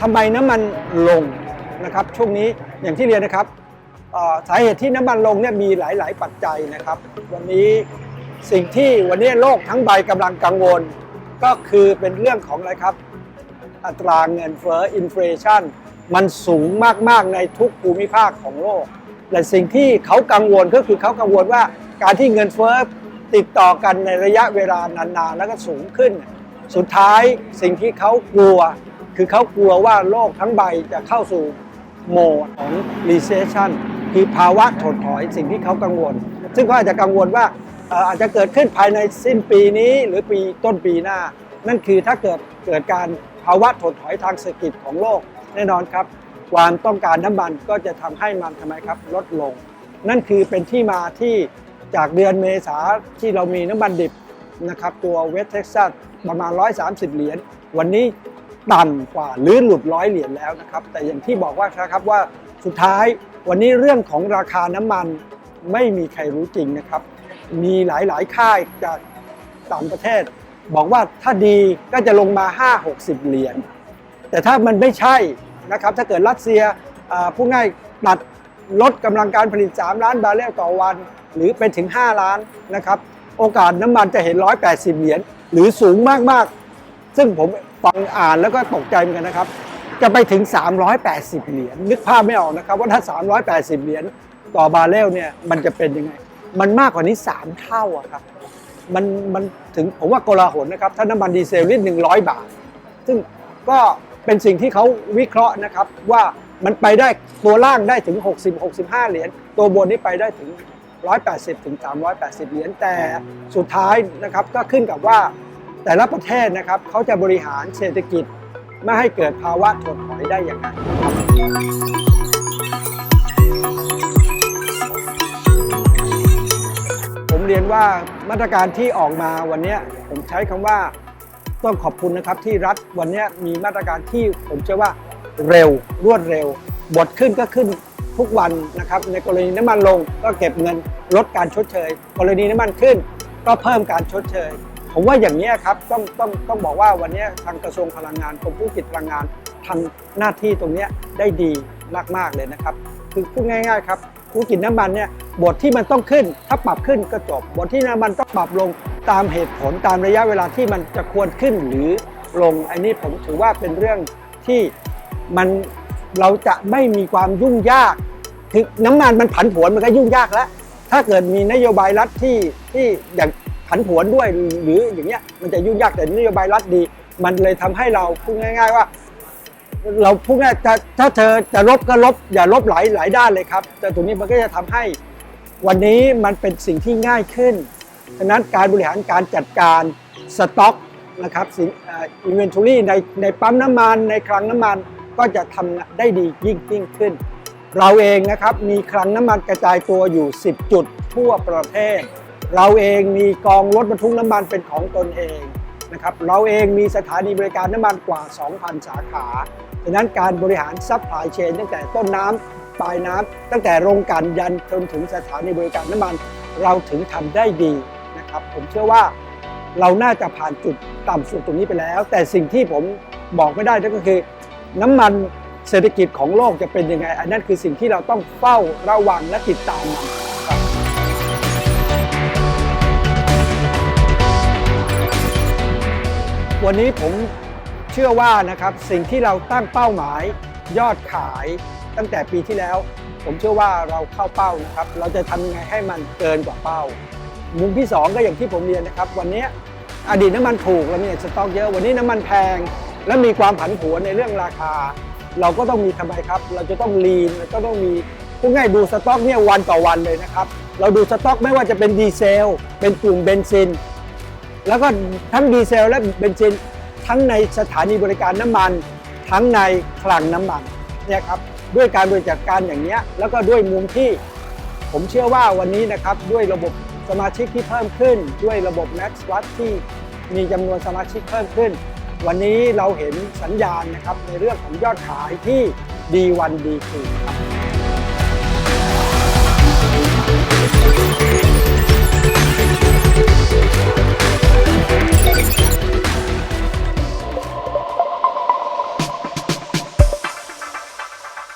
ทำไมน้ำมันลงนะครับ ช่วงนี้อย่างที่เรียนนะครับสาเหตุที่น้ำมันลงเนี่ยมีหลาย ๆ ปัจจัยนะครับ วันนี้สิ่งที่วันนี้โลกทั้งใบกำลังกังวล ก็คือเป็นเรื่องของอะไรครับ อัตราเงินเฟ้ออินฟลชันมันสูงมาก ๆ ในทุกภูมิภาคของโลก และสิ่งที่เขากังวลก็คือเขากังวลว่าการที่เงินเฟ้อติดต่อกันในระยะเวลานาน ๆ แล้วก็สูงขึ้น สุดท้ายสิ่งที่เขากลัว คือเขากลัวว่าโลกทั้งใบจะเข้าสู่โหมดของ recession คือภาวะถดถอยสิ่งที่เขากังวล ซึ่งเขาอาจจะกังวลว่าเอ่ออาจจะเกิดขึ้นภายในสิ้นปีนี้หรือปีต้นปีหน้า นั่นคือถ้าเกิดเกิดการภาวะถดถอยทางเศรษฐกิจของโลก แน่นอนครับ ความต้องการน้ำมันก็จะทำให้มันทำไมครับลดลง นั่นคือเป็นที่มาที่จากเดือนเมษาที่เรามีน้ำมันดิบนะครับตัวเวสเท็กซัสประมาณ 130 เหรียญวันนี้ ต่ำกว่าหรือหลุดร้อยเหรียญแล้วนะครับ แต่อย่างที่บอกว่าครับว่าสุดท้ายวันนี้เรื่องของราคาน้ำมันไม่มีใครรู้จริงนะครับ มีหลายๆค่ายจากต่างประเทศ บอกว่าถ้าดีก็จะลงมา 5-60 เหรียญแต่ถ้ามันไม่ใช่นะครับถ้าเกิดรัสเซียอ่าพูดง่ายตัดลดกำลังการผลิต 3 ล้านบาร์เรลต่อวัน หรือไปถึง 5 ล้านนะครับ โอกาสน้ำมันจะเห็น 180 เหรียญหรือสูงมาก ๆ ซึ่งผม ฟังอ่านแล้วก็ตกใจเหมือนกันนะครับ จะไปถึง 380 เหรียญนึกภาพไม่ออกนะครับ ว่าถ้า 380 เหรียญต่อบาเรลเนี่ยมันจะเป็นยังไง มันมากกว่านี้ 3 เท่าอะครับมันมันถึงผมว่าโกลาหลนะครับ ถ้าน้ำมันดีเซลลิตรหนึ่งร้อยบาท ซึ่งก็เป็นสิ่งที่เขาวิเคราะห์นะครับว่ามันไปได้ตัวล่างได้ถึง 60 65 เหรียญตัวบนนี้ไปได้ถึง 180ถึง380 เหรียญแต่สุดท้ายนะครับก็ขึ้นกับว่า แต่ละประเทศนะครับเขาจะบริหารเศรษฐกิจไม่ให้เกิดภาวะถดถอยได้อย่างไรผมเรียนว่ามาตรการที่ออกมาวันนี้ผมใช้คำว่าต้องขอบคุณนะครับที่รัฐวันนี้มีมาตรการที่ผมเชื่อว่าเร็วรวดเร็ว บทขึ้นก็ขึ้นทุกวันนะครับ ในกรณีน้ำมันลงก็เก็บเงินลดการชดเชย กรณีน้ำมันขึ้นก็เพิ่มการชดเชย ผมว่าอย่างนี้ครับต้องต้องต้องบอกว่าวันนี้ทางกระทรวงพลังงานกรมธุรกิจพลังงานทำหน้าที่ตรงนี้ได้ดีมากๆเลยนะครับ คือพูดง่าย ๆ ครับธุรกิจน้ำมันเนี่ยบทที่มันต้องขึ้น ถ้าปรับขึ้นก็จบ บทที่น้ำมันต้องปรับลงตามเหตุผลตามระยะเวลาที่มันจะควรขึ้นหรือลงอันนี้ผมถือว่าเป็นเรื่องที่มันเราจะไม่มีความยุ่งยากถึงน้ำมันมันผันผวนมันก็ยุ่งยากแล้ว ถ้าเกิดมีนโยบายรัฐที่ที่อย่าง ผันผวนด้วยหรืออย่างเงี้ยมันจะยุ่งยากแต่นโยบายรัฐดี มันเลยทำให้เราพูดง่าย ๆว่า เราพูดง่ายถ้าถ้าเธอจะลบก็ลบอย่าลบหลายหลายด้านเลยครับ แต่ตรงนี้มันก็จะทำให้วันนี้มันเป็นสิ่งที่ง่ายขึ้นฉะนั้นการบริหารการจัดการสต็อกนะครับสินอินเวนทอรี่ในในปั๊มน้ำมันในคลังน้ำมันก็จะทำได้ดียิ่งยิ่งขึ้น เราเองนะครับมีคลังน้ำมันกระจายตัวอยู่ 10 จุดทั่วประเทศ เราเองมีกองรถบรรทุกน้ำมันเป็นของตนเองนะครับเราเองมีสถานีบริการน้ำมันกว่า 2,000 สาขาฉะนั้นการบริหารซัพพลายเชนตั้งแต่ต้นน้ำปลายน้ำตั้งแต่โรงกลั่นยันจนถึงสถานีบริการน้ำมัน เราถึงทำได้ดีนะครับผมเชื่อว่าเราน่าจะผ่านจุดต่ำสุดตรงนี้ไปแล้ว แต่สิ่งที่ผมบอกไม่ได้นั่นก็คือ น้ำมันเศรษฐกิจของโลกจะเป็นยังไง อันนั้นคือสิ่งที่เราต้องเฝ้าระวังและติดตามมัน วันนี้ผมเชื่อว่านะครับสิ่งที่เราตั้งเป้าหมายยอดขายตั้งแต่ปีที่แล้ว ผมเชื่อว่าเราเข้าเป้านะครับ เราจะทำยังไงให้มันเกินกว่าเป้า มุมที่ 2 ก็อย่างที่ผมเรียนนะครับ วันนี้อดีตน้ำมันถูกเรามีสต็อกเยอะวันนี้น้ำมันแพง และมีความผันผวนในเรื่องราคา เราก็ต้องมีทำไมครับ เราจะต้องลีนเราก็ต้องมีพูดง่ายดูสต็อกเนี่ยวันต่อวันเลยนะครับ เราดูสต็อกไม่ว่าจะเป็นดีเซล เป็นกลุ่มเบนซิน แล้วก็ทั้งดีเซลและเบนซิน ทั้งในสถานีบริการน้ำมัน ทั้งในคลังน้ำมันเนี่ยครับด้วยการบริจัดการอย่างนี้แล้วก็ด้วยมุมที่ ผมเชื่อว่าวันนี้นะครับด้วยระบบสมาชิกที่เพิ่มขึ้น ด้วยระบบ Max w a t ที่มีจำนวนสมาชิกเพิ่มขึ้น วันนี้เราเห็นสัญญาณนะครับในเรื่องของยอดขายที่ดีวันดีคืนครับ